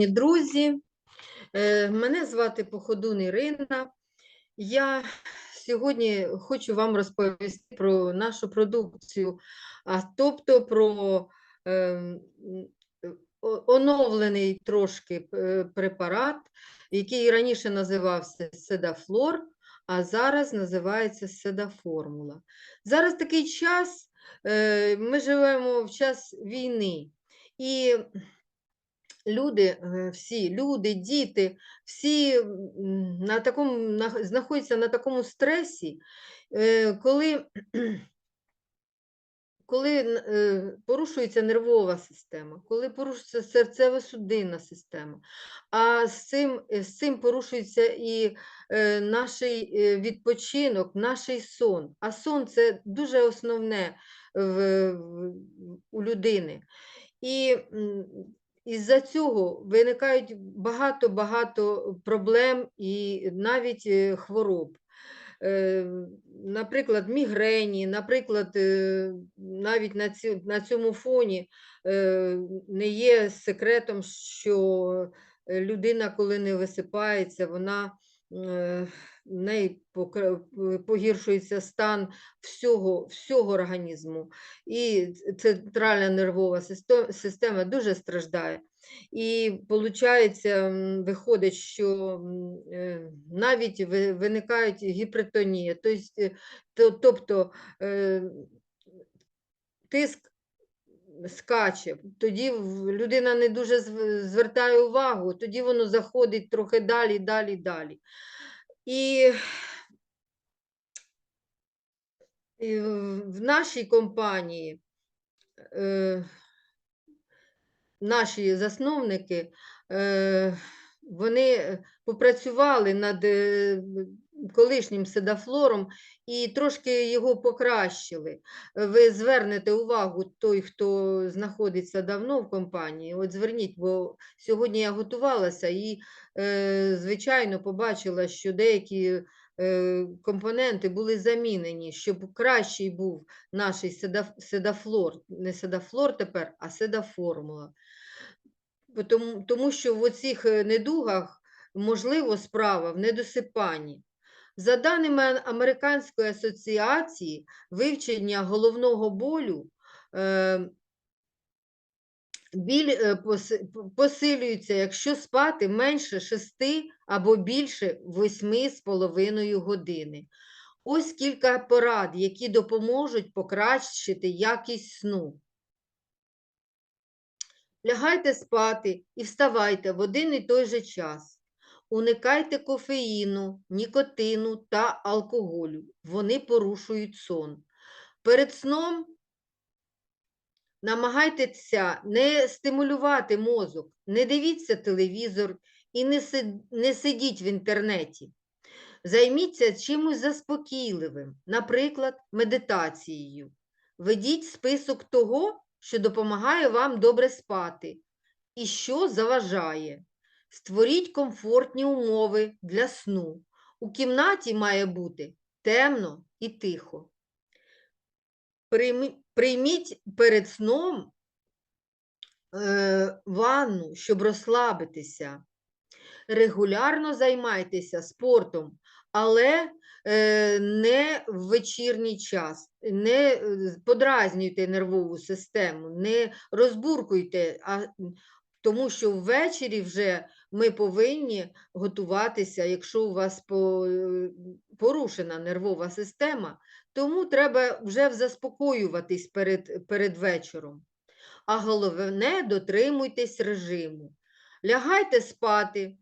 Шановні друзі, е, мене звати Походун Ірина. Я сьогодні хочу вам розповісти про нашу продукцію, а тобто про о- оновлений трошки е, препарат, який раніше називався Седафлор, а зараз називається Седаформула. Зараз такий час, е, ми живемо в час війни. І люди, е, всі, люди, діти, всі на такому, на- знаходяться на такому стресі, е, коли, коли е, порушується нервова система, коли порушується серцево-судинна система, а з цим, е, з цим порушується і е, наш відпочинок, наш сон. А сон це дуже основне в, у людини. І із-за цього виникають багато-багато проблем і навіть е, хвороб. Е, Наприклад, мігрені, наприклад, е, навіть на, цьому фоні не є секретом, що людина, коли не висипається, вона в неї погіршується стан всього, всього організму. І центральна нервова система дуже страждає. І виходить, виходить, що е, навіть виникають гіпертонія, тобто, е, то- тобто е, тиск скаче, тоді людина не дуже звертає увагу, тоді воно заходить трохи далі, далі, далі. І в нашій компанії е, наші засновники, е, вони попрацювали над е, колишнім седафлором і трошки його покращили. Ви звернете увагу, той, хто знаходиться давно в компанії, от зверніть, бо сьогодні я готувалася і, е, звичайно, побачила, що деякі е, компоненти були замінені, щоб кращий був наш седафлор, не седафлор тепер, а седаформула. Тому, тому що в оцих е, недугах можливо справа в недосипанні. За даними Американської асоціації вивчення головного болю, е, е, посилюється, якщо спати менше 6 або більше 8,5 години. Ось кілька порад, які допоможуть покращити якість сну. Лягайте спати і вставайте в один і той же час. Уникайте кофеїну, нікотину та алкоголю. Вони порушують сон. Перед сном намагайтеся не стимулювати мозок, не дивіться телевізор і не, сидіть в інтернеті. Займіться чимось заспокійливим, наприклад, медитацією. Ведіть список того, що допомагає вам добре спати і що заважає. Створіть комфортні умови для сну. У кімнаті має бути темно і тихо. Прийміть перед сном е, ванну, щоб розслабитися. Регулярно займайтеся спортом, але е, не в вечірній час, не е, подразнюйте нервову систему, не розбуркуйте, а, тому що ввечері вже ми повинні готуватися, якщо у вас е, порушена нервова система, тому треба вже заспокоюватись перед, перед вечором. А головне, дотримуйтесь режиму. Лягайте спати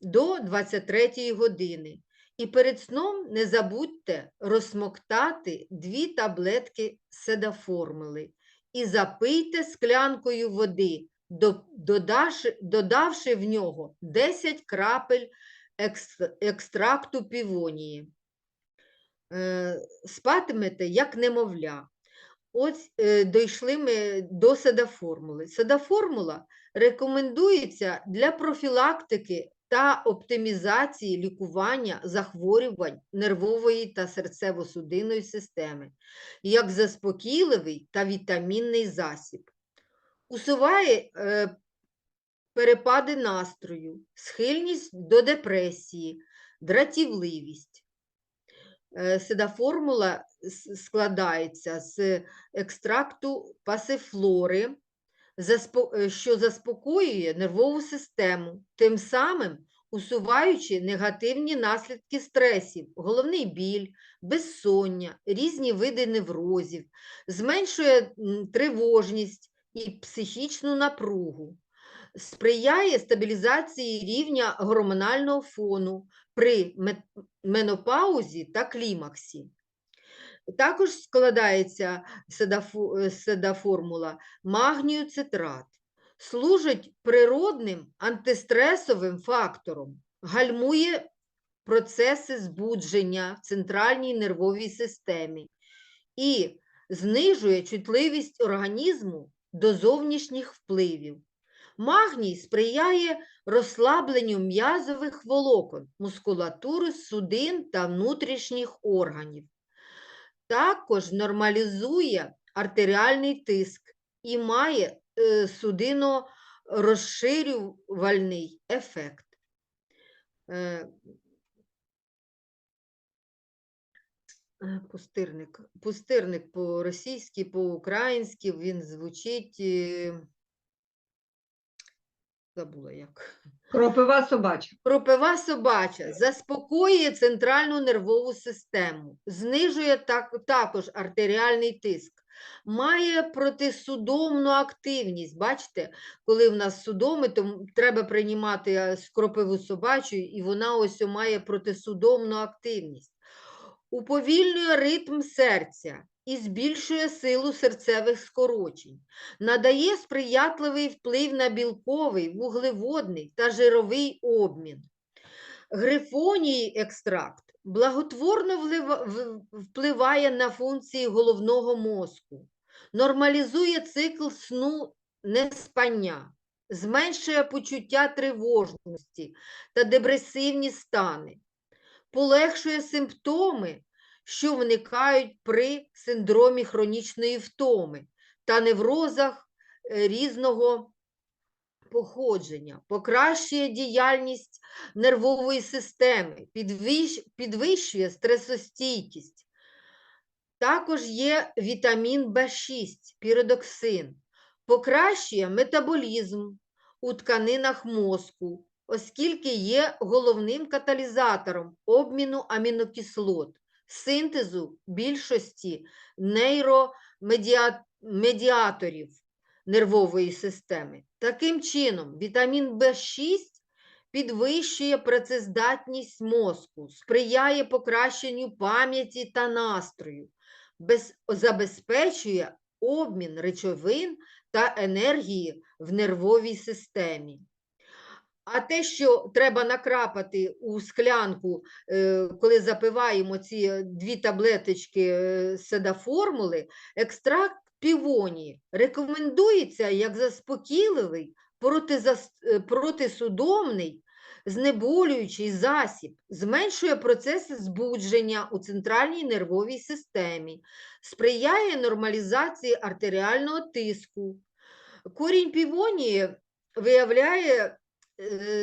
до 23 години. І перед сном не забудьте розсмоктати дві таблетки седаформули і запийте склянкою води, додавши, в нього 10 крапель екстракту півонії. Е, Спатимете як немовля. Ось е, дійшли ми до седаформули. Седаформула рекомендується для профілактики та оптимізації лікування захворювань нервової та серцево-судинної системи, як заспокійливий та вітамінний засіб. Усуває е, перепади настрою, схильність до депресії, дратівливість. Е, Седаформула с- складається з екстракту пасифлори, е, що заспокоює нервову систему, тим самим усуваючи негативні наслідки стресів, головний біль, безсоння, різні види неврозів, зменшує тривожність і психічну напругу, сприяє стабілізації рівня гормонального фону при менопаузі та клімаксі. Також складається седаформула магнію цитрат. Служить природним антистресовим фактором, гальмує процеси збудження в центральній нервовій системі і знижує чутливість організму до зовнішніх впливів. Магній сприяє розслабленню м'язових волокон, мускулатури судин та внутрішніх органів. Також нормалізує артеріальний тиск і має е, судинорозширювальний ефект. Е, Пустирник. Пустирник по-російськи, по-українськи він звучить. е, Забула як. Кропива собача. Кропива собача заспокоює центральну нервову систему, знижує так, також артеріальний тиск, має протисудомну активність. Бачите, коли в нас судоми, то треба приймати е, кропиву собачу, і вона ось має протисудомну активність. Уповільнює ритм серця і збільшує силу серцевих скорочень надає сприятливий вплив на білковий, вуглеводний та жировий обмін. Грифоній екстракт благотворно впливає на функції головного мозку, нормалізує цикл сну неспання, зменшує почуття тривожності та депресивні стани, полегшує симптоми, що виникають при синдромі хронічної втоми та неврозах е, різного походження, покращує діяльність нервової системи, підвищує стресостійкість. Також є вітамін В6, піридоксин, покращує метаболізм у тканинах мозку, оскільки є головним каталізатором обміну амінокислот, синтезу більшості нейромедіаторів нервової системи. Таким чином, вітамін В6 підвищує працездатність мозку, сприяє покращенню пам'яті та настрою, без, забезпечує обмін речовин та енергії в нервовій системі. А те, що треба накрапати у склянку, е, коли запиваємо ці дві таблеточки е, седаформули, екстракт півонії рекомендується як заспокійливий, е, протисудомний, знеболюючий засіб, зменшує процеси збудження у центральній нервовій системі, сприяє нормалізації артеріального тиску. Корінь півонії виявляє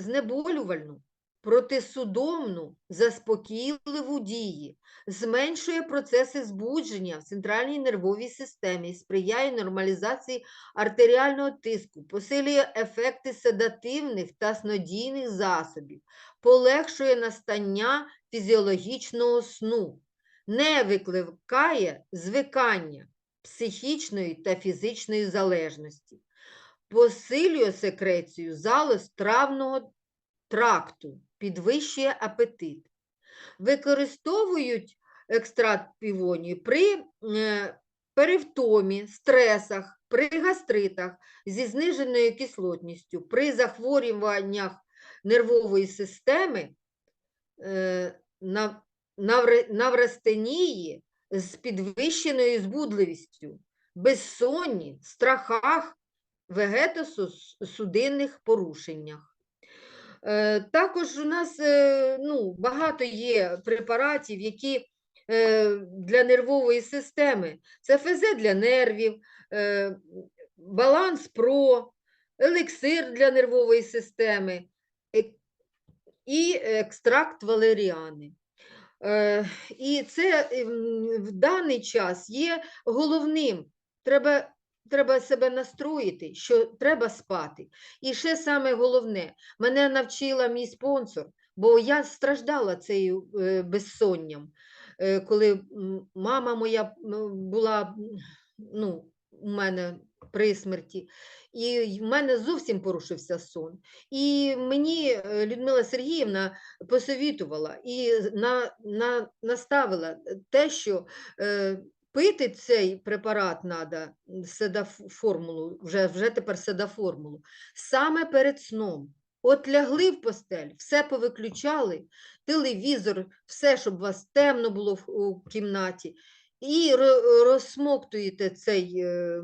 знеболювальну, протисудомну, заспокійливу дії, зменшує процеси збудження в центральній нервовій системі, сприяє нормалізації артеріального тиску, посилює ефекти седативних та снодійних засобів, полегшує настання фізіологічного сну, не викликає звикання психічної та фізичної залежності посилює секрецію залоз травного тракту, підвищує апетит. Використовують екстракт півонії при е, перевтомі, стресах, при гастритах зі зниженою кислотністю, при захворюваннях нервової системи, е, нав- наврастенії з підвищеною збудливістю, безсонні, страхах, вегетосудинних порушеннях. Е, Також у нас е, ну, багато є препаратів, які е, для нервової системи. Це ФЗ для нервів, Баланс Про, елексир для нервової системи і екстракт валеріани. І це в даний час є головним. Треба, треба себе настроїти, що треба спати. І ще саме головне, мене навчила мій спонсор, бо я страждала цією е, безсонням, Е, коли мама моя була ну, у мене при смерті, і в мене зовсім порушився сон. І мені е, Людмила Сергіївна посовітувала і на, на, наставила те, що пити цей препарат треба, седаформулу, вже, вже тепер седаформулу, саме перед сном. От лягли в постель, все повиключали, телевізор, все, щоб у вас темно було в у кімнаті, і розсмоктуєте цей, е,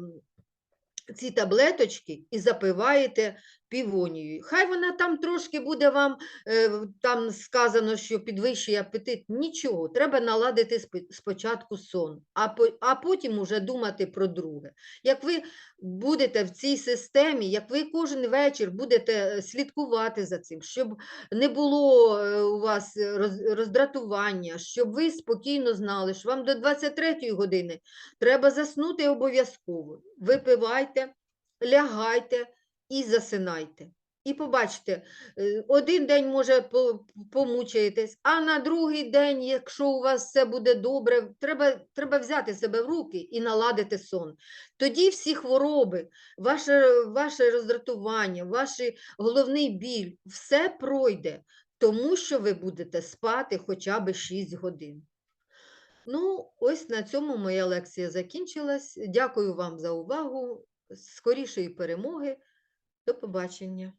ці таблеточки і запиваєте півонією. Хай вона там трошки буде вам, е, там сказано, що підвищує апетит. Нічого, треба наладити спочатку сон, а, а потім уже думати про друге. Як ви будете в цій системі, як ви кожен вечір будете е, слідкувати за цим, щоб не було е, у вас роздратування, щоб ви спокійно знали, що вам до 23 години треба заснути обов'язково. Випивайте, лягайте і засинайте. І побачите, е, один день може помучаєтесь, а на другий день, якщо у вас все буде добре, треба, треба взяти себе в руки і наладити сон. Тоді всі хвороби, ваше, ваше роздратування, ваш головний біль, все пройде, тому що ви будете спати хоча б 6 годин. Ну, ось на цьому моя лекція закінчилась. Дякую вам за увагу. Скорішої перемоги. До побачення.